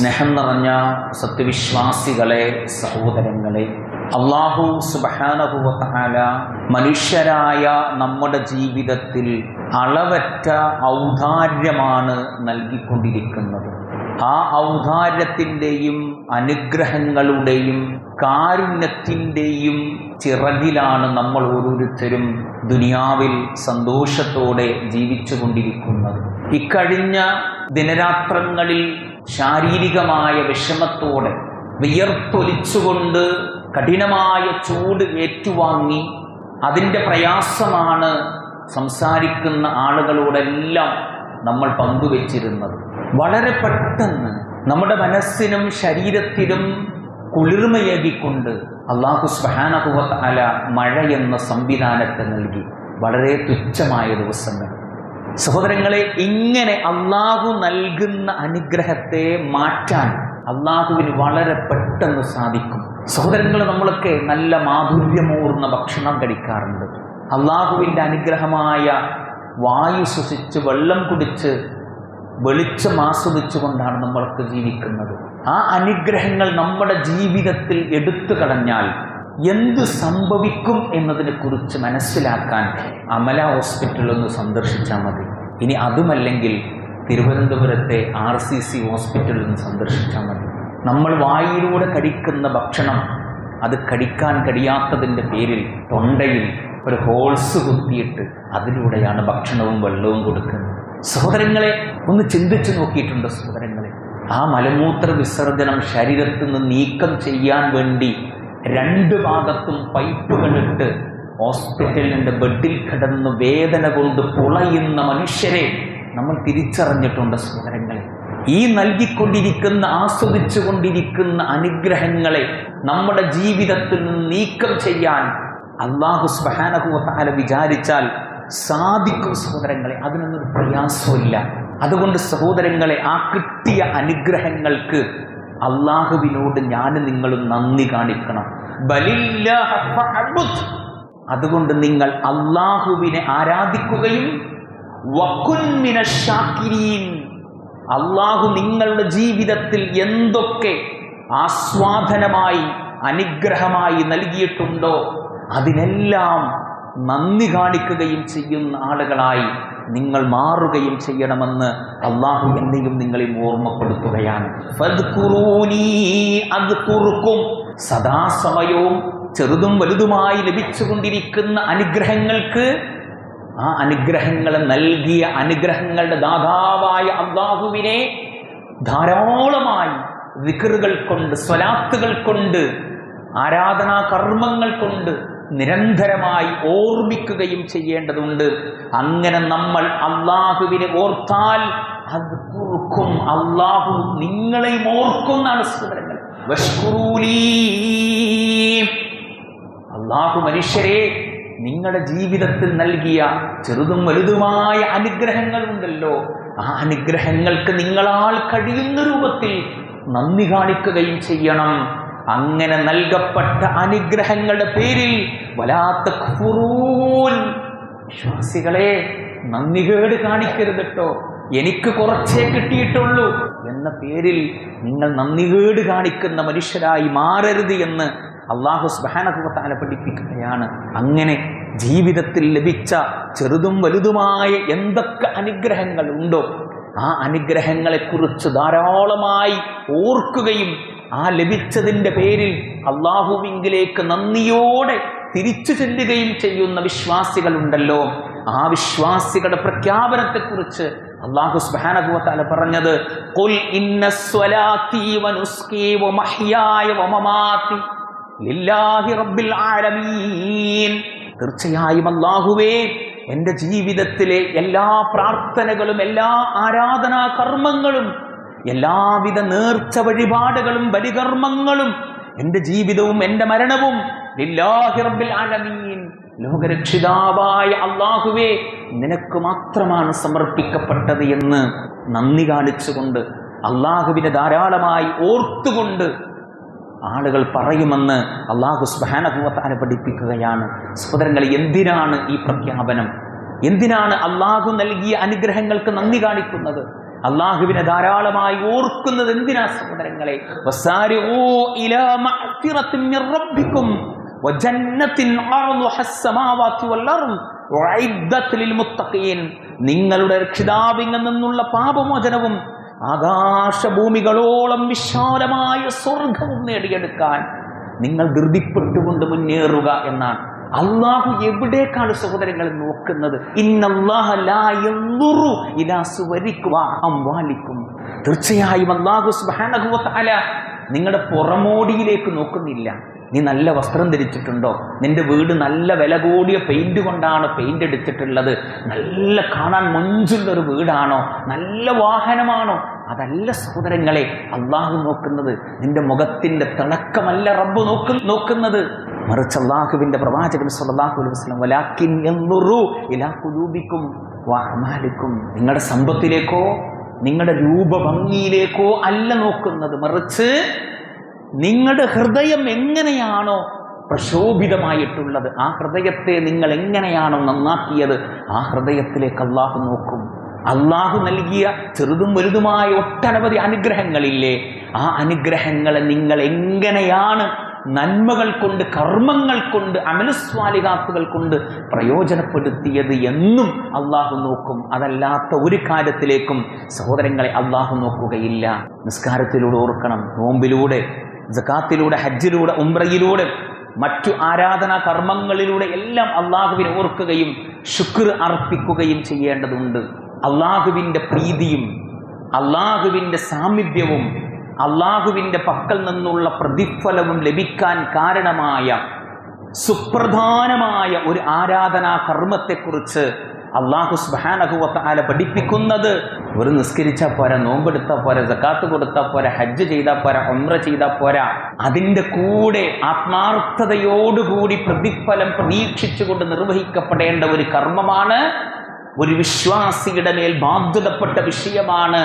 സ്നേഹം നിറഞ്ഞ സത്യവിശ്വാസികളെ സഹോദരങ്ങളെ അള്ളാഹു സുബാനഹുവല മനുഷ്യരായ നമ്മുടെ ജീവിതത്തിൽ അളവറ്റ ഔദാര്യമാണ് നൽകിക്കൊണ്ടിരിക്കുന്നത്. ആ ഔദാര്യത്തിന്റെയും അനുഗ്രഹങ്ങളുടെയും കാരുണ്യത്തിന്റെയും ചിറകിലാണ് നമ്മൾ ഓരോരുത്തരും ദുനിയാവിൽ സന്തോഷത്തോടെ ജീവിച്ചു കൊണ്ടിരിക്കുന്നത് ഇക്കഴിഞ്ഞ ദിനരാത്രങ്ങളിൽ ശാരീരികമായ വിഷമത്തോടെ വിയർത്തൊലിച്ചുകൊണ്ട് കഠിനമായ ചൂട് ഏറ്റുവാങ്ങി അതിന്റെ പ്രയാസമാണ് സംസാരിക്കുന്ന ആളുകളോടെല്ലാം നമ്മൾ പങ്കുവച്ചിരുന്നത്. വളരെ പെട്ടെന്ന് നമ്മുടെ മനസ്സിനും ശരീരത്തിനും കുളിർമയേകിക്കൊണ്ട് അള്ളാഹു സ്ബഹാനഹുവത്ത് അല മഴ എന്ന സംവിധാനത്തെ നൽകി. വളരെ തുച്ഛമായ ദിവസങ്ങൾ. സഹോദരങ്ങളെ ഇങ്ങനെ അള്ളാഹു നൽകുന്ന അനുഗ്രഹത്തെ മാറ്റാൻ അള്ളാഹുവിന് വളരെ പെട്ടെന്ന് സാധിക്കും. സഹോദരങ്ങൾ നമ്മളൊക്കെ നല്ല മാധുര്യമൂർന്ന ഭക്ഷണം കഴിക്കാറുണ്ട്. അള്ളാഹുവിന്റെ അനുഗ്രഹമായ വായു ശ്വസിച്ച് വെള്ളം കുടിച്ച് വെളിച്ചം ആസ്വദിച്ചുകൊണ്ടാണ് നമ്മളൊക്കെ ജീവിക്കുന്നത്. ആ അനുഗ്രഹങ്ങൾ നമ്മുടെ ജീവിതത്തിൽ എടുത്തു കളഞ്ഞാൽ എന്ത് സംഭവിക്കും എന്നതിനെ കുറിച്ച് മനസ്സിലാക്കാൻ അമല ഹോസ്പിറ്റൽ ഒന്ന് സന്ദർശിച്ചാൽ മതി. ഇനി അതുമല്ലെങ്കിൽ തിരുവനന്തപുരത്തെ ആർ സി സി ഹോസ്പിറ്റൽ ഒന്ന് സന്ദർശിച്ചാൽ മതി. നമ്മൾ വായിലൂടെ കടിക്കുന്ന ഭക്ഷണം അത് കടിക്കാൻ കഴിയാത്തതിന്റെ പേരിൽ തൊണ്ടയിൽ ഒരു ഹോൾസ് കുത്തിയിട്ട് അതിലൂടെയാണ് ഭക്ഷണവും വെള്ളവും കൊടുക്കുന്നത്. സഹോദരങ്ങളെ ഒന്ന് ചിന്തിച്ചു നോക്കിയിട്ടുണ്ട് സഹോദരങ്ങളെ. ആ മലമൂത്ര വിസർജനം ശരീരത്തിൽ നിന്ന് നീക്കം ചെയ്യാൻ വേണ്ടി രണ്ട് ഭാഗത്തും പൈപ്പുകളിട്ട് ഹോസ്പിറ്റലിന്റെ ബെഡിൽ കിടന്ന് വേദന കൊണ്ട് പുളയുന്ന മനുഷ്യരെ നമ്മൾ തിരിച്ചറിഞ്ഞിട്ടുണ്ട് സഹോദരങ്ങളെ ഈ നൽകിക്കൊണ്ടിരിക്കുന്ന ആസ്വദിച്ചു കൊണ്ടിരിക്കുന്ന അനുഗ്രഹങ്ങളെ നമ്മുടെ ജീവിതത്തിൽ നിന്ന് നീക്കം ചെയ്യാൻ അള്ളാഹു സ്ബഹാനഹുല വിചാരിച്ചാൽ സാധിക്കും സഹോദരങ്ങളെ. അതിനൊന്നും പ്രയാസമില്ല അതുകൊണ്ട് സഹോദരങ്ങളെ ആ കിട്ടിയ അനുഗ്രഹങ്ങൾക്ക് അള്ളാഹുവിനോട് ഞാൻ നിങ്ങളും നന്ദി കാണിക്കണം. അതുകൊണ്ട് നിങ്ങൾ അള്ളാഹുവിനെ ആരാധിക്കുകയും. അള്ളാഹു നിങ്ങളുടെ ജീവിതത്തിൽ എന്തൊക്കെ ആസ്വാദനമായി അനുഗ്രഹമായി നൽകിയിട്ടുണ്ടോ അതിനെല്ലാം നന്ദി കാണിക്കുകയും ചെയ്യുന്ന ആളുകളായി നിങ്ങൾ മാറുകയും ചെയ്യണമെന്ന് അള്ളാഹു എന്നെയും നിങ്ങളെ ഓർമ്മപ്പെടുത്തുകയാണ്. സദാസമയവും ചെറുതും വലുതുമായി ലഭിച്ചുകൊണ്ടിരിക്കുന്ന അനുഗ്രഹങ്ങൾക്ക് ആ അനുഗ്രഹങ്ങളെ നൽകിയ അനുഗ്രഹങ്ങളുടെ ദാതാവായ അള്ളാഹുവിനെ ധാരാളമായി വിക്കറുകൾ കൊണ്ട് സ്വലാത്തുകൾ കൊണ്ട് ആരാധനാ കർമ്മങ്ങൾ കൊണ്ട് നിരന്തരമായി ഓർമ്മിക്കുകയും ചെയ്യേണ്ടതുണ്ട്. അങ്ങനെ നമ്മൾ അള്ളാഹുവിനെ ഓർത്താൽ അത് കുറുക്കും. അള്ളാഹു നിങ്ങളെയും ഓർക്കുന്നാണ് സഹോദരങ്ങൾ. അള്ളാഹു മനുഷ്യരെ നിങ്ങളുടെ ജീവിതത്തിൽ നൽകിയ ചെറുതും വലുതുമായ അനുഗ്രഹങ്ങൾ ഉണ്ടല്ലോ. ആ അനുഗ്രഹങ്ങൾക്ക് നിങ്ങളാൽ കഴിയുന്ന രൂപത്തിൽ നന്ദി കാണിക്കുകയും ചെയ്യണം. അങ്ങനെ നൽകപ്പെട്ട അനുഗ്രഹങ്ങളുടെ പേരിൽ വലാത്ത വിശ്വാസികളെ നന്ദികേട് കാണിക്കരുത് കേട്ടോ എനിക്ക് കുറച്ചേ കിട്ടിയിട്ടുള്ളൂ എന്ന പേരിൽ നിങ്ങൾ നന്ദി കേട് കാണിക്കുന്ന മനുഷ്യരായി മാറരുത് എന്ന് അള്ളാഹു സ്ബാനഹുവത്താല പഠിപ്പിക്കുകയാണ്. അങ്ങനെ ജീവിതത്തിൽ ലഭിച്ച ചെറുതും വലുതുമായ എന്തൊക്കെ അനുഗ്രഹങ്ങൾ ഉണ്ടോ ആ അനുഗ്രഹങ്ങളെക്കുറിച്ച് ധാരാളമായി ഓർക്കുകയും ആ ലഭിച്ചതിന്റെ പേരിൽ അള്ളാഹുവിങ്കിലേക്ക് നന്ദിയോടെ തിരിച്ചു ചെല്ലുകയും ചെയ്യുന്ന വിശ്വാസികളുണ്ടല്ലോ. ആ വിശ്വാസികളുടെ പ്രഖ്യാപനത്തെക്കുറിച്ച് അള്ളാഹു സുബ്ഹാനഹു പറഞ്ഞത് റബ്ബിൽ ആലമീൻ. തീർച്ചയായും അള്ളാഹുവേ എന്റെ ജീവിതത്തിലെ എല്ലാ പ്രാർത്ഥനകളും എല്ലാ ആരാധനാ കർമ്മങ്ങളും എല്ലാവിധ നേർച്ച വഴിപാടുകളും ബലികർമ്മങ്ങളും എന്റെ ജീവിതവും എന്റെ മരണവും ലോകരക്ഷിതാവായ അള്ളാഹുവേ നിനക്ക് മാത്രമാണ് സമർപ്പിക്കപ്പെട്ടത് എന്ന് നന്ദി കാണിച്ചുകൊണ്ട് അള്ളാഹുവിനെ ധാരാളമായി ഓർത്തുകൊണ്ട് ആളുകൾ പറയുമെന്ന് അള്ളാഹു സ്ബാനഭൂവത്താനെ പഠിപ്പിക്കുകയാണ്. സഹോദരങ്ങൾ എന്തിനാണ് ഈ പ്രഖ്യാപനം? എന്തിനാണ് അള്ളാഹു നൽകിയ അനുഗ്രഹങ്ങൾക്ക് നന്ദി കാണിക്കുന്നത്? അള്ളാഹുവിനെ ധാരാളമായി ഓർക്കുന്നത് എന്തിനാ സഹോദരങ്ങളെ? നിങ്ങളുടെ രക്ഷിതാവിൽ നിന്നുള്ള പാപമോചനവും ആകാശഭൂമികളോളം വിശാലമായ സ്വർഗവും നേടിയെടുക്കാൻ നിങ്ങൾ ധൃതിപ്പെട്ടുകൊണ്ട് മുന്നേറുക എന്നാണ്. അള്ളാഹു എവിടേക്കാണ് സഹോദരങ്ങൾ നോക്കുന്നത്? തീർച്ചയായും അള്ളാഹു നിങ്ങളുടെ പുറമോടിയിലേക്ക് നോക്കുന്നില്ല. നീ നല്ല വസ്ത്രം ധരിച്ചിട്ടുണ്ടോ? നിന്റെ വീട് നല്ല വില കൂടിയ പെയിന്റ് കൊണ്ടാണ് പെയിന്റ് അടിച്ചിട്ടുള്ളത് നല്ല കാണാൻ മൊഞ്ചുള്ള ഒരു വീടാണോ? നല്ല വാഹനമാണോ? അതല്ല സഹോദരങ്ങളെ അള്ളാഹു നോക്കുന്നത്. നിന്റെ മുഖത്തിന്റെ തിളക്കമല്ല റബ്ബ് നോക്കു നോക്കുന്നത്. മറിച്ച് അള്ളാഹുവിന്റെ പ്രവാചകൻ സല്ലല്ലാഹു അലൈഹി വലാക്കിൻ ഇലാ നിങ്ങളുടെ സമ്പത്തിലേക്കോ നിങ്ങളുടെ രൂപഭംഗിയിലേക്കോ അല്ല നോക്കുന്നത്. മറിച്ച് നിങ്ങളുടെ ഹൃദയം എങ്ങനെയാണോ പ്രശോഭിതമായിട്ടുള്ളത് ആ ഹൃദയത്തെ നിങ്ങൾ എങ്ങനെയാണോ നന്നാക്കിയത് ആ ഹൃദയത്തിലേക്ക് അള്ളാഹു നോക്കും. അള്ളാഹു നൽകിയ ചെറുതും വലുതുമായ ഒട്ടനവധി അനുഗ്രഹങ്ങളില്ലേ? ആ അനുഗ്രഹങ്ങളെ നിങ്ങൾ എങ്ങനെയാണ് നന്മകൾ കൊണ്ട് കർമ്മങ്ങൾ കൊണ്ട് അമലസ്വാലികാത്തുകൾ കൊണ്ട് പ്രയോജനപ്പെടുത്തിയത് എന്നും അള്ളാഹു നോക്കും. അതല്ലാത്ത ഒരു കാര്യത്തിലേക്കും സഹോദരങ്ങളെ അള്ളാഹു നോക്കുകയില്ല. നിസ്കാരത്തിലൂടെ ഓർക്കണം നോമ്പിലൂടെ ജക്കാത്തിലൂടെ ഹജ്ജിലൂടെ ഉംറയിലൂടെ മറ്റു ആരാധനാ കർമ്മങ്ങളിലൂടെ എല്ലാം അള്ളാഹുവിനെ ഓർക്കുകയും ശുക്ർ അർപ്പിക്കുകയും ചെയ്യേണ്ടതുണ്ട്. അള്ളാഹുവിന്റെ പ്രീതിയും അള്ളാഹുവിന്റെ സാമീപ്യവും അള്ളാഹുവിന്റെ പക്കൽ നിന്നുള്ള പ്രതിഫലവും ലഭിക്കാൻ കാരണമായ സുപ്രധാനമായ ഒരു ആരാധനാ കർമ്മത്തെക്കുറിച്ച് അള്ളാഹു സുബാനഹുവത്താല പഠിപ്പിക്കുന്നത്. ഒരു നിസ്കരിച്ചാൽ പോരാ നോമ്പെടുത്താൽ പോരാ ജക്കാത്ത് കൊടുത്താൽ പോരാ ഹജ്ജ് ചെയ്താൽ പോരാ ഒമ്ര ചെയ്താൽ പോരാ. അതിന്റെ കൂടെ ആത്മാർത്ഥതയോടുകൂടി പ്രതിഫലം പ്രതീക്ഷിച്ചുകൊണ്ട് നിർവഹിക്കപ്പെടേണ്ട ഒരു കർമ്മമാണ് ഒരു വിശ്വാസിയുടെ മേൽ ബാധ്യതപ്പെട്ട വിഷയമാണ്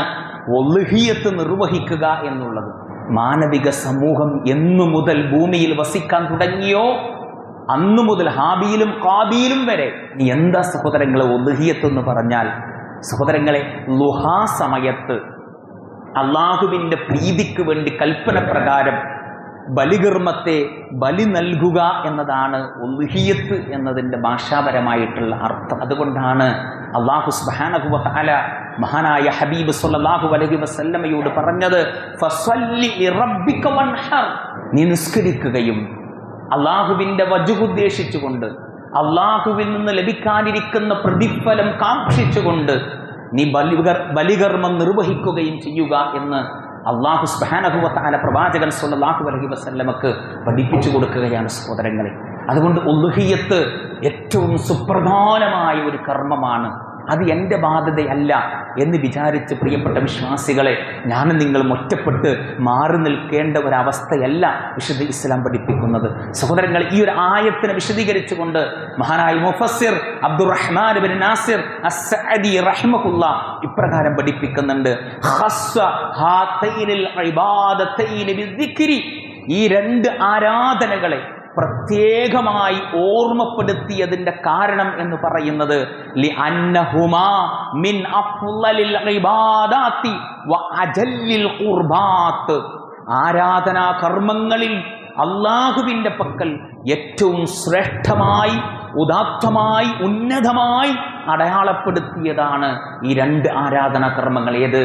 ഒലുഹിയത്ത് നിർവഹിക്കുക എന്നുള്ളത്. മാനവിക സമൂഹം എന്നു മുതൽ ഭൂമിയിൽ വസിക്കാൻ തുടങ്ങിയോ? അന്നു മുതൽ ഹാബിയിലും കാബിയിലും വരെ. നീ എന്താ സഹോദരങ്ങളെ ഒലുഹിയത്ത് എന്ന് പറഞ്ഞാൽ? സഹോദരങ്ങളെ ലുഹാ സമയത്ത് അള്ളാഹുവിന്റെ പ്രീതിക്ക് വേണ്ടി കൽപ്പന പ്രകാരം ബലികർമ്മത്തെ ബലി നൽകുക എന്നതാണ് ഒലുഹിയത്ത് എന്നതിന്റെ ഭാഷാപരമായിട്ടുള്ള അർത്ഥം. അതുകൊണ്ടാണ് അള്ളാഹു സുബാനഹുല മഹാനായ ഹബീബ് സല്ലല്ലാഹു അലൈഹി വസല്ലമയോട് പറഞ്ഞത്. നീ നിസ്കരിക്കുകയും അള്ളാഹുവിന്റെ വജുഹുദ്ദേശിച്ചുകൊണ്ട് അള്ളാഹുവിൽ നിന്ന് ലഭിക്കാനിരിക്കുന്ന പ്രതിഫലം കാക്ഷിച്ചുകൊണ്ട് നീ ബലികർ ബലികർമ്മം നിർവഹിക്കുകയും ചെയ്യുക എന്ന് അള്ളാഹു സ്ബഹാനഹുവത്താല പ്രവാചകൻ സുല്ലാഹു അലൈഹി വസല്ലമക്ക് പഠിപ്പിച്ചു കൊടുക്കുകയാണ് സഹോദരങ്ങളെ അതുകൊണ്ട് ഉൽഹിയത്ത് ഏറ്റവും സുപ്രധാനമായ ഒരു കർമ്മമാണ് അത് എന്റെ ബാധ്യതയല്ല എന്ന് വിചാരിച്ച് പ്രിയപ്പെട്ട വിശ്വാസികളെ ഞാൻ നിങ്ങളും ഒറ്റപ്പെട്ട് മാറി നിൽക്കേണ്ട ഒരവസ്ഥയല്ല വിശുദ്ധ ഇസ്ലാം പഠിപ്പിക്കുന്നത്. സഹോദരങ്ങൾ ഈ ഒരു ആയത്തിനെ വിശദീകരിച്ചുകൊണ്ട് മഹാനായ മുഫസ്സിർ Abdurrahman bin Nasir as Sadi റഹ്മഹുല്ല ഇപ്രകാരം പഠിപ്പിക്കുന്നുണ്ട്. ഈ രണ്ട് ആരാധനകളെ പ്രത്യേകമായി ഓർമ്മപ്പെടുത്തിയതിന്റെ കാരണം എന്ന് പറയുന്നത് ലി മിൻ വ ഖുർബാത്ത്. ആരാധനാ കർമ്മങ്ങളിൽ അള്ളാഹുവിന്റെ പക്കൽ ഏറ്റവും ശ്രേഷ്ഠമായി ഉദാത്തമായി ഉന്നതമായി അടയാളപ്പെടുത്തിയതാണ് ഈ രണ്ട് ആരാധനാ കർമ്മങ്ങൾ ഏത്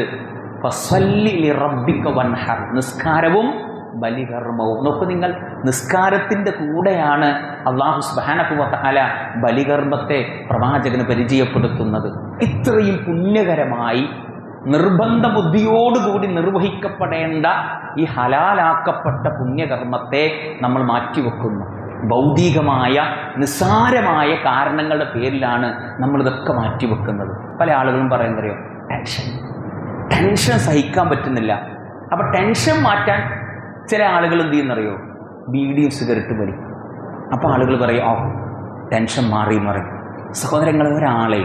വൻഹർ. നിസ്കാരവും ബലികർമ്മവും നോക്കൂ നിങ്ങൾ നിസ്കാരത്തിന്റെ കൂടെയാണ് അള്ളാഹു സുബാനഹുവല ബലികർമ്മത്തെ പ്രവാചകന് പരിചയപ്പെടുത്തുന്നത്. ഇത്രയും പുണ്യകരമായി നിർബന്ധ ബുദ്ധിയോടുകൂടി നിർവഹിക്കപ്പെടേണ്ട ഈ ഹലാലാക്കപ്പെട്ട പുണ്യകർമ്മത്തെ നമ്മൾ മാറ്റിവെക്കുന്നു. ഭൗതികമായ നിസ്സാരമായ കാരണങ്ങളുടെ പേരിലാണ് നമ്മളിതൊക്കെ മാറ്റിവെക്കുന്നത്. പല ആളുകളും പറയുന്നറിയോ ടെൻഷൻ. ടെൻഷൻ സഹിക്കാൻ പറ്റുന്നില്ല. അപ്പം ടെൻഷൻ മാറ്റാൻ ചില ആളുകൾ എന്ത് ചെയ്യുന്നറിയോ? ബീഡിയും സിഗരറ്റ് വലിക്കും അപ്പോൾ ആളുകൾ പറയും ഓ ടെൻഷൻ മാറി പറയും. സഹോദരങ്ങൾ ഒരാളെ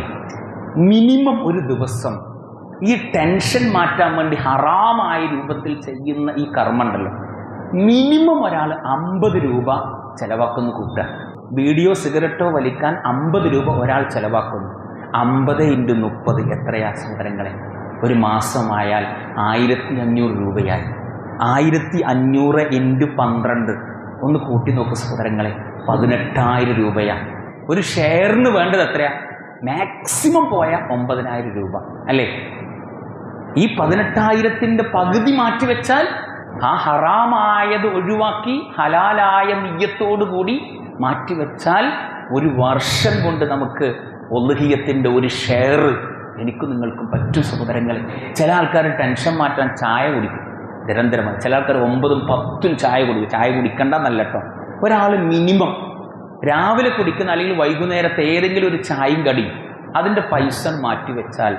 മിനിമം ഒരു ദിവസം ഈ ടെൻഷൻ മാറ്റാൻ വേണ്ടി ഹറാമായ രൂപത്തിൽ ചെയ്യുന്ന ഈ കർമ്മമുണ്ടല്ലോ മിനിമം ഒരാൾ അമ്പത് രൂപ ചെലവാക്കുന്നു കൂട്ടുക. വീഡിയോ സിഗരറ്റോ വലിക്കാൻ അമ്പത് രൂപ ഒരാൾ ചെലവാക്കുന്നു. അമ്പത് ഇന്റു മുപ്പത് എത്രയാ സഹോദരങ്ങളെ? ഒരു മാസമായാൽ ആയിരത്തി അഞ്ഞൂറ് രൂപയായി. ആയിരത്തി അഞ്ഞൂറ് ഇന്റു പന്ത്രണ്ട്. ഒന്ന് കൂട്ടി നോക്ക് സഹോദരങ്ങളെ പതിനെട്ടായിരം രൂപയാണ് ഒരു ഷെയറിന് വേണ്ടത് എത്രയാ? മാക്സിമം പോയ ഒമ്പതിനായിരം രൂപ അല്ലേ? ഈ പതിനെട്ടായിരത്തിന്റെ പകുതി മാറ്റിവെച്ചാൽ ആ ഹറാമായത് ഒഴിവാക്കി ഹലാലായ കൂടി മാറ്റിവെച്ചാൽ ഒരു വർഷം കൊണ്ട് നമുക്ക് ഒലുഹിയത്തിന്റെ ഒരു ഷെയർ എനിക്കും നിങ്ങൾക്കും പറ്റും സഹോദരങ്ങൾ ചില ആൾക്കാർ ടെൻഷൻ മാറ്റാൻ ചായ കുടിക്കും. നിരന്തരമായി ചില ആൾക്കാർ ഒമ്പതും പത്തും ചായ കുടിക്കും. ചായ കുടിക്കണ്ട നല്ല കേട്ടോ ഒരാൾ മിനിമം രാവിലെ കുടിക്കുന്ന അല്ലെങ്കിൽ വൈകുന്നേരത്തെ ഏതെങ്കിലും ഒരു ചായയും കടിയും അതിന്റെ പൈസ മാറ്റിവെച്ചാൽ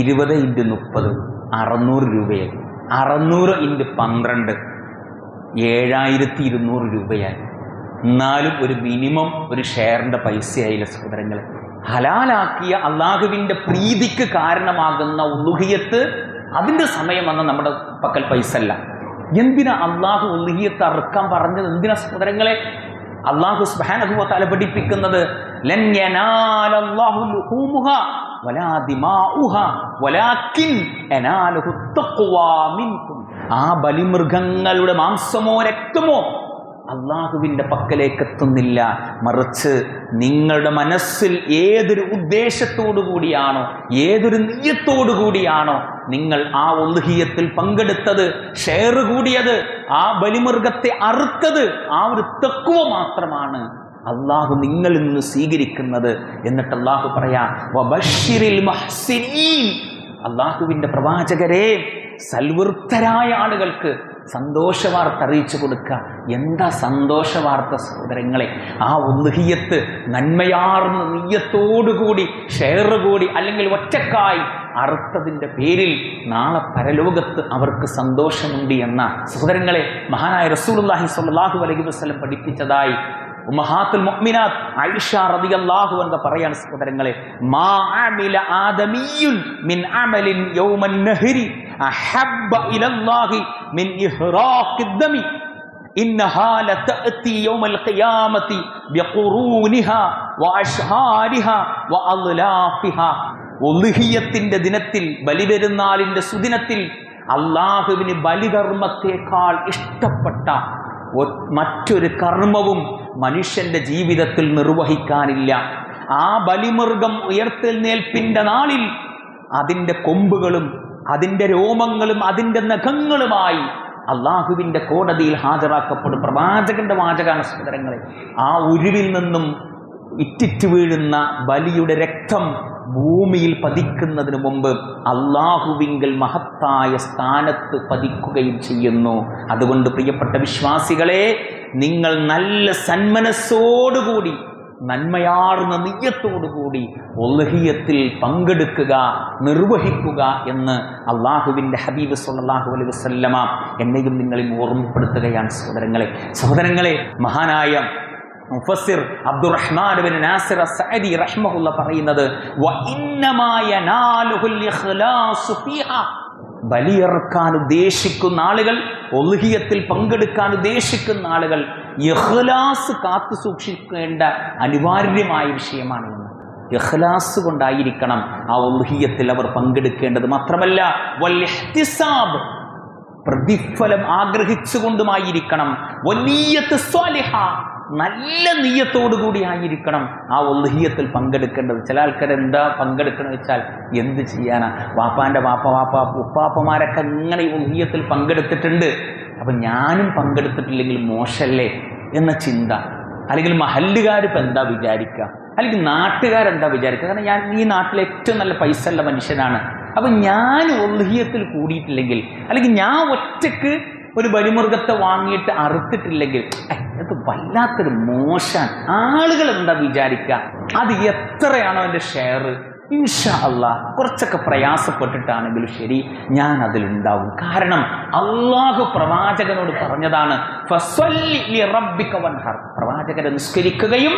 ഇരുപത് ഇന്റു മുപ്പത് അറുന്നൂറ് രൂപയായി. അറുന്നൂറ് ഇന്റു പന്ത്രണ്ട് ഏഴായിരത്തി ഇരുന്നൂറ് രൂപയായി. എന്നാലും ഒരു മിനിമം ഒരു ഷെയറിന്റെ പൈസയായില്ല സഹോദരങ്ങൾ ഹലാലാക്കിയ അള്ളാഹുവിന്റെ പ്രീതിക്ക് കാരണമാകുന്ന ഉലുഹിയത്ത് അതിന്റെ സമയം വന്ന നമ്മുടെ പക്കൽ പൈസ അല്ല എന്തിനാ അള്ളാഹു ഉലുഹിയത്ത് തറുക്കാൻ പറഞ്ഞത്? എന്തിനാ സഹോദരങ്ങളെ? അള്ളാഹു പഠിപ്പിക്കുന്നത് യനാലുഹു തഖ്വാ മിൻകും. ആ ബലിമൃഗങ്ങളുടെ മാംസമോ രക്തമോ അള്ളാഹുവിന്റെ പക്കലേക്ക് എത്തുന്നില്ല മറിച്ച് നിങ്ങളുടെ മനസ്സിൽ ഏതൊരു ഉദ്ദേശത്തോടു കൂടിയാണോ ഏതൊരു നീയത്തോടു കൂടിയാണോ നിങ്ങൾ ആ ഒലുഹിയത്തിൽ പങ്കെടുത്തത് ഷെയർ കൂടിയത് ആ ബലിമൃഗത്തെ അറുത്തത് ആ ഒരു തക്കുവ മാത്രമാണ് അള്ളാഹു നിങ്ങളിൽ നിന്ന് സ്വീകരിക്കുന്നത് എന്നിട്ട് അള്ളാഹു പറയാ. അള്ളാഹുവിന്റെ പ്രവാചകരെ സൽവൃത്തരായ ആളുകൾക്ക് സന്തോഷ വാർത്ത അറിയിച്ചു കൊടുക്കുക എന്താ സന്തോഷ വാർത്ത സഹോദരങ്ങളെ? ആ ഒന്നുഹിയത്ത് നന്മയാർന്ന നെയ്യത്തോടുകൂടി ഷെയർ കൂടി അല്ലെങ്കിൽ ഒറ്റക്കായി അറുത്തതിന്റെ പേരിൽ നാളെ പരലോകത്ത് അവർക്ക് സന്തോഷമുണ്ട് എന്ന സഹോദരങ്ങളെ മഹാനായ റസൂലുള്ളാഹി സ്വല്ലല്ലാഹു അലൈഹി വസ്ലം പഠിപ്പിച്ചതായി ഉമ്മഹാത്തുൽ മുഅ്മിനാത്ത് ആയിഷ റളിയല്ലാഹു അൻഹ പറയാണ് സഹോദരങ്ങളെ മാ അമില ആദമിയുൻ മിൻ അമലിൻ യൗമൻ നഹരി. അഹബ്ബ ഇലല്ലാഹി മിൻ ഇഹ്റാഖിദ് ദമി إنها لتأتي يوم القيامة بقرونها وأشهارها وأضلافها ഒലുഹിയത്തിന്റെ ദിനത്തിൽ ബലിപെരുന്നാളിന്റെ സുദിനത്തിൽ അള്ളാഹുവിന് ബലികർമ്മത്തേക്കാൾ ഇഷ്ടപ്പെട്ട ഒ- മറ്റൊരു കർമ്മവും മനുഷ്യന്റെ ജീവിതത്തിൽ നിർവഹിക്കാനില്ല ആ ബലിമൃഗം ഉയർത്തെഴുന്നേൽപ്പിന്റെ നാളിൽ അതിൻ്റെ കൊമ്പുകളും അതിന്റെ രോമങ്ങളും അതിന്റെ നഖങ്ങളുമായി അള്ളാഹുവിന്റെ കോടതിയിൽ ഹാജരാക്കപ്പെടും. പ്രവാചകന്റെ വാചകാന സഹോദരങ്ങളെ ആ ഉരുവിൽ നിന്നും ഇറ്റിറ്റ് വീഴുന്ന ബലിയുടെ രക്തം ഭൂമിയിൽ പതിക്കുന്നതിന് മുമ്പ് അള്ളാഹുവിങ്കൽ മഹത്തായ സ്ഥാനത്ത് പതിക്കുകയും ചെയ്യുന്നു. അതുകൊണ്ട് പ്രിയപ്പെട്ട വിശ്വാസികളെ നിങ്ങൾ നല്ല സന്മനസ്സോടുകൂടി നന്മയാർന്ന നെയ്യത്തോടുകൂടി ഒലഹിയത്തിൽ പങ്കെടുക്കുക നിർവഹിക്കുക എന്ന് അള്ളാഹുവിന്റെ ഹബീബ് സല്ലാഹു അലൈ വസല്ലമ എന്നെയും നിങ്ങളെയും ഓർമ്മപ്പെടുത്തുകയാണ് സഹോദരങ്ങളെ. സഹോദരങ്ങളെ മഹാനായ മുഫസ്സിർ അബ്ദുറഹ്മാൻ ബിൻ നാസിർ സഅദി റഹ്മഹുള്ള പറയുന്നത് വ ഇഖ്ലാസു ഫീഹാ. ഉദ്ദേശിക്കുന്ന ആളുകൾ ഒലുഹിയത്തിൽ പങ്കെടുക്കാൻ ഉദ്ദേശിക്കുന്ന ആളുകൾ യഹ്ലാസ് കാത്തു സൂക്ഷിക്കേണ്ട അനിവാര്യമായ വിഷയമാണ് ഇന്ന് ഇഖ്ലാസ് കൊണ്ടായിരിക്കണം ആ ഒളുഹിയത്തിൽ അവർ പങ്കെടുക്കേണ്ടത്. മാത്രമല്ല വല്യസാബ് പ്രതിഫലം ആഗ്രഹിച്ചുകൊണ്ടുമായിരിക്കണം. വലിയ നല്ല നീയത്തോടു കൂടി ആയിരിക്കണം ആ ഒല്ഹിയത്തിൽ പങ്കെടുക്കേണ്ടത്. ചില ആൾക്കാർ എന്താ പങ്കെടുക്കണം വെച്ചാൽ എന്ത് ചെയ്യാനാ? വാപ്പാന്റെ വാപ്പ വാപ്പ ഉപ്പാപ്പമാരൊക്കെ അങ്ങനെ ഈ ഒല്ഹിയത്തിൽ പങ്കെടുത്തിട്ടുണ്ട്. അപ്പം ഞാനും പങ്കെടുത്തിട്ടില്ലെങ്കിൽ മോശമല്ലേ എന്ന ചിന്ത. അല്ലെങ്കിൽ മഹല്ലുകാർ ഇപ്പം എന്താ വിചാരിക്കുക അല്ലെങ്കിൽ നാട്ടുകാരെന്താ വിചാരിക്കുക കാരണം ഞാൻ ഈ നാട്ടിലെ ഏറ്റവും നല്ല പൈസ ഉള്ള മനുഷ്യനാണ്. അപ്പം ഞാൻ ഒല്ഹിയത്തിൽ കൂടിയിട്ടില്ലെങ്കിൽ അല്ലെങ്കിൽ ഞാൻ ഒറ്റയ്ക്ക് ഒരു ബലിമൃഗത്തെ വാങ്ങിയിട്ട് അറുത്തിട്ടില്ലെങ്കിൽ അത് വല്ലാത്തൊരു മോശം ആളുകൾ എന്താ വിചാരിക്കുക അത് എത്രയാണോ എന്റെ ഷെയർ ഇൻഷാ അള്ളാ കുറച്ചൊക്കെ പ്രയാസപ്പെട്ടിട്ടാണെങ്കിലും ശരി ഞാൻ അതിലുണ്ടാവും കാരണം അള്ളാഹു പ്രവാചകനോട് പറഞ്ഞതാണ്. പ്രവാചകനെ നിസ്കരിക്കുകയും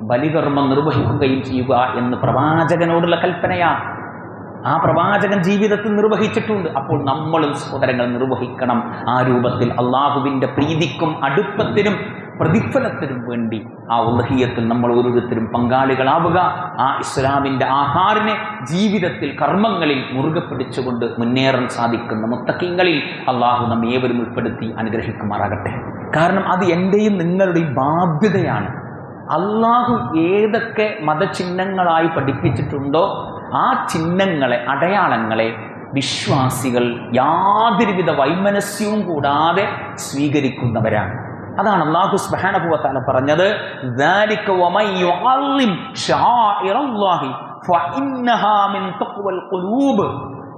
ബലികർമ്മം നിർവഹിക്കുകയും ചെയ്യുക എന്ന് പ്രവാചകനോടുള്ള കൽപ്പനയാ. ആ പ്രവാചകൻ ജീവിതത്തിൽ നിർവഹിച്ചിട്ടുണ്ട്. അപ്പോൾ നമ്മളും സഹോദരങ്ങൾ നിർവഹിക്കണം. ആ രൂപത്തിൽ അള്ളാഹുവിന്റെ പ്രീതിക്കും അടുപ്പത്തിനും പ്രതിഫലത്തിനും വേണ്ടി ആ ഉലഹിയത്തിൽ നമ്മൾ ഓരോരുത്തരും പങ്കാളികളാവുക. ആ ഇസ്ലാമിന്റെ ആഹാറിനെ ജീവിതത്തിൽ കർമ്മങ്ങളിൽ മുറുകെ പിടിച്ചുകൊണ്ട് മുന്നേറാൻ സാധിക്കുന്ന മുത്തക്കിങ്ങളിൽ അള്ളാഹു നമ്മെ ഏവരും ഉൾപ്പെടുത്തി അനുഗ്രഹിക്കുമാറാകട്ടെ. കാരണം അത് എന്റെയും നിങ്ങളുടെയും ബാധ്യതയാണ്. അള്ളാഹു ഏതൊക്കെ മതചിഹ്നങ്ങളായി പഠിപ്പിച്ചിട്ടുണ്ടോ ആ ചിഹ്നങ്ങളെ അടയാളങ്ങളെ വിശ്വാസികൾ യാതൊരുവിധ വൈമനസ്യവും കൂടാതെ സ്വീകരിക്കുന്നവരാണ്. അതാണ് അള്ളാഹു സ്ബഹാനഭൂവത്താല പറഞ്ഞത്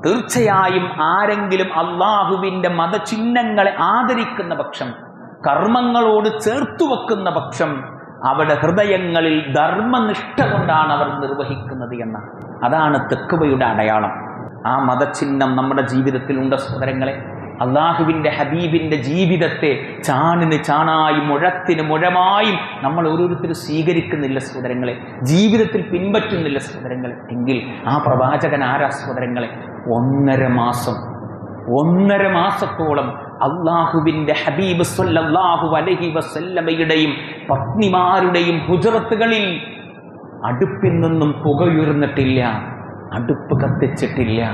തീർച്ചയായും ആരെങ്കിലും അള്ളാഹുവിന്റെ മതചിഹ്നങ്ങളെ ആദരിക്കുന്ന പക്ഷം കർമ്മങ്ങളോട് ചേർത്തു വെക്കുന്ന പക്ഷം അവരുടെ ഹൃദയങ്ങളിൽ ധർമ്മനിഷ്ഠ കൊണ്ടാണ് അവർ നിർവഹിക്കുന്നത് എന്നാണ്. അതാണ് തെക്കുവയുടെ അടയാളം. ആ മതചിഹ്നം നമ്മുടെ ജീവിതത്തിലുണ്ട് സഹോദരങ്ങളെ. അള്ളാഹുവിന്റെ ഹബീബിന്റെ ജീവിതത്തെ ചാണിന് ചാണായും മുഴത്തിന് മുഴമായും നമ്മൾ ഓരോരുത്തരും സ്വീകരിക്കുന്നില്ല സഹോദരങ്ങളെ. ജീവിതത്തിൽ പിൻപറ്റുന്നില്ല സഹോദരങ്ങളെ. എങ്കിൽ ആ പ്രവാചകൻ ആരാ സഹോദരങ്ങളെ? ഒന്നര മാസം. ഒന്നര മാസത്തോളം അള്ളാഹുവിന്റെ ഹബീബ് സല്ലാഹു അലഹി വസല്ലമയുടെയും പത്നിമാരുടെയും ഹുജറത്തുകളിൽ അടുപ്പിൽ നിന്നും പുകയുയർന്നിട്ടില്ല. അടുപ്പ് കത്തിച്ചിട്ടില്ല.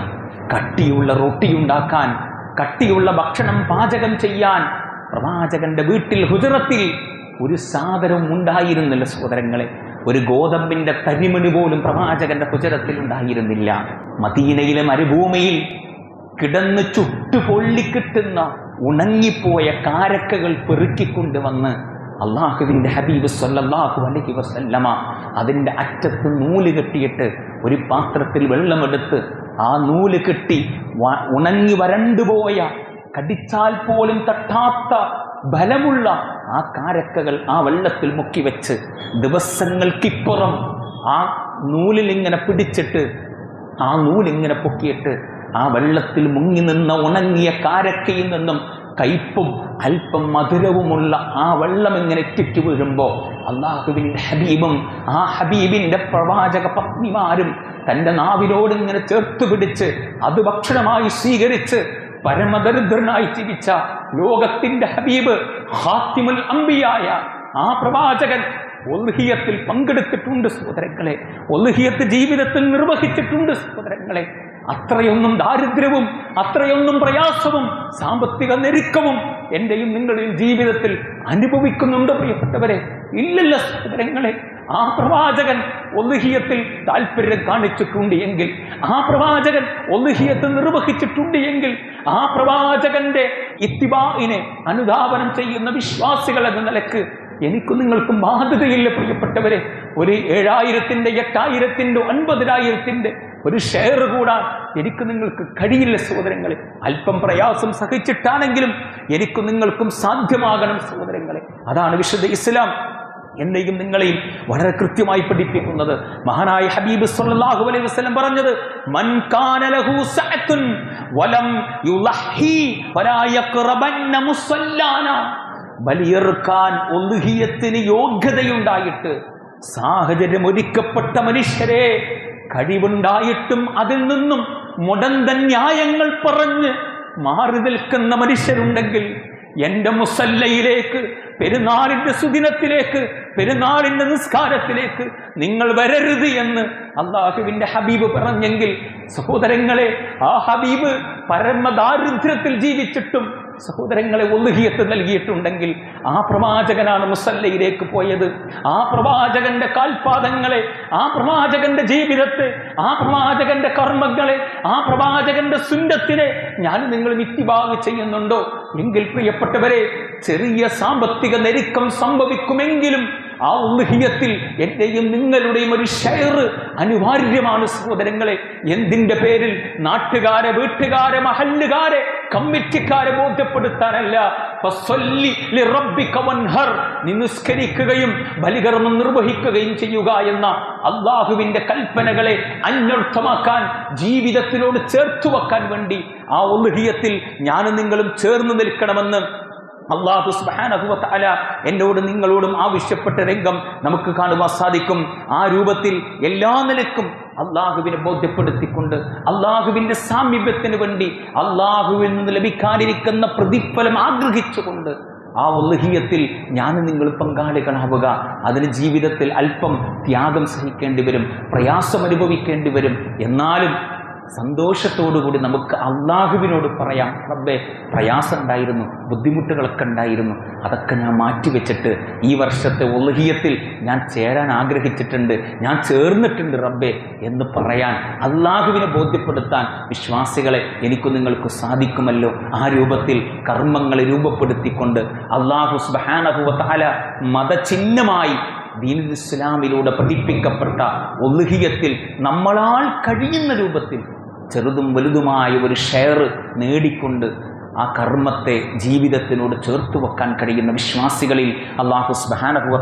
കട്ടിയുള്ള റൊട്ടി ഉണ്ടാക്കാൻ കട്ടിയുള്ള ഭക്ഷണം പാചകം ചെയ്യാൻ പ്രവാചകന്റെ വീട്ടിൽ ഹുജറത്തിൽ ഒരു സാധനവും ഉണ്ടായിരുന്നില്ല സഹോദരങ്ങളെ. ഒരു ഗോതമ്പിന്റെ തരിമണി പോലും പ്രവാചകന്റെ ഹുജറത്തിൽ ഉണ്ടായിരുന്നില്ല. മദീനയിലെ മരുഭൂമിയിൽ കിടന്ന് ചുട്ടു പൊള്ളിക്കിട്ടുന്ന ഉണങ്ങിപ്പോയ കാരക്കകൾ പെറുക്കിക്കൊണ്ടുവന്ന് അള്ളാഹുവിന്റെ ഹബീബ് സല്ലല്ലാഹു അലൈഹി വസല്ലമ അതിന്റെ അറ്റത്ത് നൂൽ കെട്ടിയിട്ട് ഒരു പാത്രത്തിൽ വെള്ളമെടുത്ത് ആ നൂൽ കെട്ടി ഉണങ്ങി വരണ്ടുപോയ കടിച്ചാൽ പോലും തട്ടാത്ത ബലമുള്ള ആ കാരക്കകൾ ആ വെള്ളത്തിൽ മുക്കി വെച്ച് ദിവസങ്ങൾക്കിപ്പുറം ആ നൂലിൽ ഇങ്ങനെ പിടിച്ചിട്ട് ആ നൂലിങ്ങനെ പൊക്കിയിട്ട് ആ വെള്ളത്തിൽ മുങ്ങി നിന്ന ഉണങ്ങിയ കാരക്കയിൽ നിന്നും കയ്പും അല്പം മധുരവുമുള്ള ആ വെള്ളം ഇങ്ങനെ ഇറ്റിറ്റ് വീഴുമ്പോൾ അള്ളാഹുവിന്റെ ഹബീബും ആ ഹബീബിന്റെ പ്രവാചക പത്നിമാരും തന്റെ നാവിനോട് ഇങ്ങനെ ചേർത്ത് പിടിച്ച് അത് ഭക്ഷണമായി സ്വീകരിച്ച് പരമദരിദ്രനായി ജീവിച്ച ലോകത്തിന്റെ ഹബീബ് ഹാത്തിമുൽ അമ്പിയായ ആ പ്രവാചകൻ ഒൽഹിയത്തിൽ പങ്കെടുത്തിട്ടുണ്ട് സഹോദരങ്ങളെ. ഒൽഹിയത്ത് ജീവിതത്തിൽ നിർവഹിച്ചിട്ടുണ്ട് സഹോദരങ്ങളെ. അത്രയൊന്നും ദാരിദ്ര്യവും അത്രയൊന്നും പ്രയാസവും സാമ്പത്തിക ഞെരുക്കവും എന്റെയും നിങ്ങളുടെയും ജീവിതത്തിൽ അനുഭവിക്കുന്നുണ്ട് പ്രിയപ്പെട്ടവരെ. ഇല്ലല്ല സഹോദരങ്ങളെ ആ പ്രവാചകൻ ഒലുഹിയത്തിൽ താല്പര്യം കാണിച്ചിട്ടുണ്ട് എങ്കിൽ ആ പ്രവാചകൻ ഒലുഹിയത്ത് നിർവഹിച്ചിട്ടുണ്ട് എങ്കിൽ ആ പ്രവാചകന്റെ ഇത്തിബായിനെ അനുധാവനം ചെയ്യുന്ന വിശ്വാസികൾ എന്ന നിലയ്ക്ക് എനിക്ക് നിങ്ങൾക്കും ബാധ്യതയില്ല പ്രിയപ്പെട്ടവരെ. ഒരു ഏഴായിരത്തിന്റെ എട്ടായിരത്തിന്റെ ഒൻപതിനായിരത്തിന്റെ ഒരു ഷെയർ കൂടാൻ എനിക്ക് നിങ്ങൾക്ക് കഴിയില്ല സഹോദരങ്ങളെ. അല്പം പ്രയാസം സഹിച്ചിട്ടാണെങ്കിലും എനിക്ക് നിങ്ങൾക്കും സാധ്യമാകണം സഹോദരങ്ങളെ. അതാണ് വിശുദ്ധ ഇസ്ലാം. എന്നെയും നിങ്ങളെയും വളരെ കൃത്യമായി പഠിപ്പിക്കുന്നത്. മഹാനായ ഹബീബ് സല്ലല്ലാഹു അലൈഹി വസല്ലം പറഞ്ഞത് മൻ കാന ലഹു വലം യുലഹി മുസല്ലാന ഒലുഹിയത്തിന് യോഗ്യതയുണ്ടായിട്ട് സാഹചര്യം ഒരുക്കപ്പെട്ട മനുഷ്യരെ കഴിവുണ്ടായിട്ടും അതിൽ നിന്നും മുടന്ത ന്യായങ്ങൾ പറഞ്ഞ് മാറി നിൽക്കുന്ന മനുഷ്യരുണ്ടെങ്കിൽ എന്റെ മുസല്ലയിലേക്ക് പെരുന്നാളിന്റെ സുദിനത്തിലേക്ക് പെരുന്നാളിന്റെ നിസ്കാരത്തിലേക്ക് നിങ്ങൾ വരരുത് എന്ന് അള്ളാഹുവിന്റെ ഹബീബ് പറഞ്ഞെങ്കിൽ സഹോദരങ്ങളെ ആ ഹബീബ് പരമദാരിദ്ര്യത്തിൽ ജീവിച്ചിട്ടും സഹോദരങ്ങളെ ഒലുഹിയത്ത് നൽകിയിട്ടുണ്ടെങ്കിൽ ആ പ്രവാചകനാണ് മുസല്ലയിലേക്ക് പോയത്. ആ പ്രവാചകന്റെ കാൽപാദങ്ങളെ ആ പ്രവാചകന്റെ ജീവിതത്തെ ആ പ്രവാചകന്റെ കർമ്മങ്ങളെ ആ പ്രവാചകന്റെ സുന്നത്തിനെ ഞാൻ നിങ്ങൾ നിത്യഭാഗ് ചെയ്യുന്നുണ്ടോ? എങ്കിൽ പ്രിയപ്പെട്ടവരെ ചെറിയ സാമ്പത്തിക ഞെരുക്കം സംഭവിക്കുമെങ്കിലും ആ ഉൽഹിയത്തിൽ എന്റെയും നിങ്ങളുടെയും ഒരു ഷെയർ അനിവാര്യമാണ് സഹോദരങ്ങളെ. എന്തിന്റെ പേരിൽ? നാട്ടുകാരെ വീട്ടുകാരെ മഹല്ലുകാരെ കമ്മിറ്റിക്കാരെ ബോധ്യപ്പെടുത്താനല്ല. നിസ്കരിക്കുകയും ബലികർമ്മം നിർവഹിക്കുകയും ചെയ്യുക എന്ന അള്ളാഹുവിന്റെ കൽപ്പനകളെ അന്വർത്ഥമാക്കാൻ ജീവിതത്തിനോട് ചേർത്തു വെക്കാൻ വേണ്ടി ആ ഉൽഹിയത്തിൽ ഞാനും നിങ്ങളും ചേർന്ന് നിൽക്കണമെന്ന് അള്ളാഹു സുബ്ഹാനഹു അല എന്നോട് നിങ്ങളോടും ആവശ്യപ്പെട്ട രംഗം നമുക്ക് കാണുവാൻ സാധിക്കും. ആ രൂപത്തിൽ എല്ലാ നിലക്കും അള്ളാഹുവിനെ ബോധ്യപ്പെടുത്തിക്കൊണ്ട് അള്ളാഹുവിന്റെ സാമീപ്യത്തിന് വേണ്ടി അള്ളാഹുവിൽ നിന്ന് ലഭിക്കാനിരിക്കുന്ന പ്രതിഫലം ആഗ്രഹിച്ചുകൊണ്ട് ആ ഉല്ലഹിയത്തിൽ ഞാൻ നിങ്ങൾ പങ്കാളികളാവുക. അതിന് ജീവിതത്തിൽ അല്പം ത്യാഗം സഹിക്കേണ്ടി വരും പ്രയാസം അനുഭവിക്കേണ്ടി വരും. എന്നാലും സന്തോഷത്തോടുകൂടി നമുക്ക് അള്ളാഹുവിനോട് പറയാം റബ്ബെ പ്രയാസം ഉണ്ടായിരുന്നു ബുദ്ധിമുട്ടുകളൊക്കെ ഉണ്ടായിരുന്നു അതൊക്കെ ഞാൻ മാറ്റിവെച്ചിട്ട് ഈ വർഷത്തെ ഉലഹിയത്തിൽ ഞാൻ ചേരാൻ ആഗ്രഹിച്ചിട്ടുണ്ട് ഞാൻ ചേർന്നിട്ടുണ്ട് റബ്ബെ എന്ന് പറയാൻ അള്ളാഹുവിനെ ബോധ്യപ്പെടുത്താൻ വിശ്വാസികളെ എനിക്ക് നിങ്ങൾക്ക് സാധിക്കുമല്ലോ. ആ രൂപത്തിൽ കർമ്മങ്ങളെ രൂപപ്പെടുത്തിക്കൊണ്ട് അള്ളാഹു സുബാനഹുവല മതചിഹ്നമായി ദീനുൽ ഇസ്ലാമിലൂടെ പഠിപ്പിക്കപ്പെട്ട ഒലുഹിയത്തിൽ നമ്മളാൽ കഴിയുന്ന രൂപത്തിൽ ചെറുതും വലുതുമായ ഒരു ഷെയർ നേടിക്കൊണ്ട് ആ കർമ്മത്തെ ജീവിതത്തിനോട് ചേർത്ത് വെക്കാൻ കഴിയുന്ന വിശ്വാസികളിൽ അള്ളാഹു സ്ബഹാനഹുവ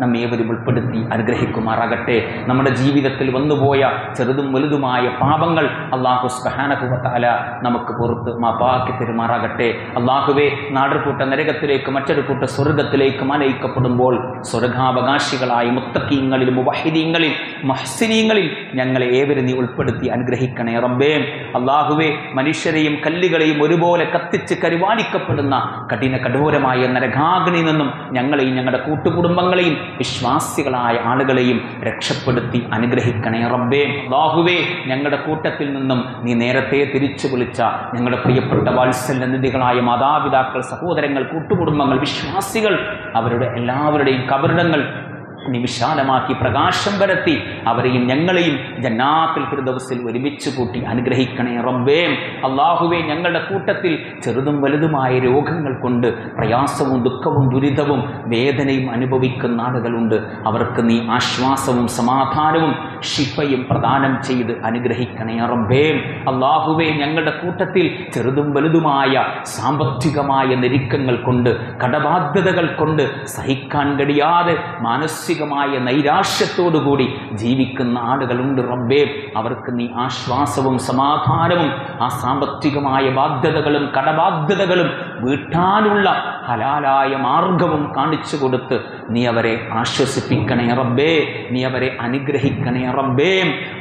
നമ്മേവരും ഉൾപ്പെടുത്തി അനുഗ്രഹിക്കുമാറാകട്ടെ. നമ്മുടെ ജീവിതത്തിൽ വന്നുപോയ ചെറുതും വലുതുമായ പാപങ്ങൾ അള്ളാഹു സ്ബഹാനഹുവ അല നമുക്ക് പുറത്ത് മാപ്പാക്കി പെരുമാറാകട്ടെ അള്ളാഹുവെ നാടുകൂട്ട നരകത്തിലേക്ക് മറ്റൊരു കൂട്ട സ്വർഗത്തിലേക്ക് മലയിക്കപ്പെടുമ്പോൾ സ്വർഗാവകാശികളായ മുത്തക്കീങ്ങളിൽ മുവഹിദീങ്ങളിൽ മഹ്സിനീങ്ങളിൽ ഞങ്ങളെ ഏവരും നീ ഉൾപ്പെടുത്തി അനുഗ്രഹിക്കണേ റബ്ബേ. അള്ളാഹുവെ മനുഷ്യരെയും കല്ലുകളെയും ഒരുപോലെ കത്തിച്ച് കരുവാടിക്കപ്പെടുന്ന കഠിന കഠോരമായ നരകാഗ്നിയിൽ നിന്നും ഞങ്ങളെയും ഞങ്ങളുടെ കൂട്ടുകുടുംബങ്ങളെയും വിശ്വാസികളായ ആളുകളെയും രക്ഷപ്പെടുത്തി അനുഗ്രഹിക്കണേ റബ്ബേ. അള്ളാഹുവേ ഞങ്ങളുടെ കൂട്ടത്തിൽ നിന്നും നീ നേരത്തെ തിരിച്ചു വിളിച്ച ഞങ്ങളുടെ പ്രിയപ്പെട്ട വാത്സല്യ നിധികളായ മാതാപിതാക്കൾ സഹോദരങ്ങൾ കൂട്ടുകുടുംബങ്ങൾ വിശ്വാസികൾ അവരുടെ എല്ലാവരുടെയും കബറിടങ്ങൾ നീ വിശാലമാക്കി പ്രകാശം വരത്തി അവരെയും ഞങ്ങളെയും ജന്നാത്തിൽ ഫിർദവസിൽ ഒരുമിച്ച് കൂട്ടി അനുഗ്രഹിക്കണേ റബ്ബേ. അള്ളാഹുവെ ഞങ്ങളുടെ കൂട്ടത്തിൽ ചെറുതും വലുതുമായ രോഗങ്ങൾ കൊണ്ട് പ്രയാസവും ദുഃഖവും ദുരിതവും വേദനയും അനുഭവിക്കുന്ന ആളുകളുണ്ട്. അവർക്ക് നീ ആശ്വാസവും സമാധാനവും ശിഫയും പ്രദാനം ചെയ്ത് അനുഗ്രഹിക്കണേ റബ്ബേ. അള്ളാഹുവെ ഞങ്ങളുടെ കൂട്ടത്തിൽ ചെറുതും വലുതുമായ സാമ്പത്തികമായ ഞെരുക്കങ്ങൾ കൊണ്ട് കടബാധ്യതകൾ കൊണ്ട് സഹിക്കാൻ കഴിയാതെ മാനസികമായ നൈരാശ്യത്തോടുകൂടി ജീവിക്കുന്ന ആളുകളുണ്ട് റബ്ബേ. അവർക്ക് നീ ആശ്വാസവും സമാധാനവും ആ സാമ്പത്തികമായ ബാധ്യതകളും കടബാധ്യതകളും വീട്ടാനുള്ള ഹലാലായ മാർഗവും കാണിച്ചു കൊടുത്ത് നീ അവരെ ആശ്വസിപ്പിക്കണേ റബ്ബേ നീ അവരെ അനുഗ്രഹിക്കണേ റബ്ബേ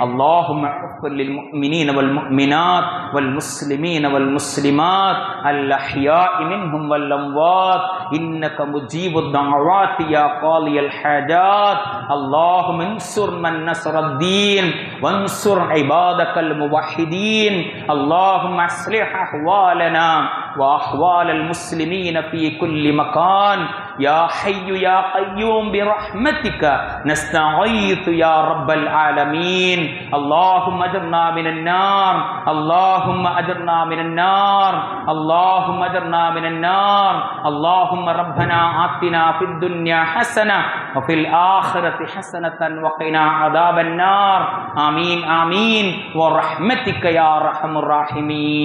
اللهم اغفر للمؤمنين والمؤمنات والمسلمين والمسلمات الأحياء منهم والأموات إنك مجيب الدعوات يا قاضي الحاجات اللهم انصر من نصر الدين وانصر عبادك الموحدين اللهم اصلح أحوالنا وأحوال المسلمين في كل مكان. يا حي يا قيوم برحمتك نستغيث يا رب العالمين. اللهم أجرنا من النار. اللهم أجرنا من النار. اللهم أجرنا من النار. اللهم ربنا آتنا في الدنيا حسنة وفي الآخرة حسنة وقنا عذاب النار. آمين آمين. ورحمتك يا أرحم الراحمين.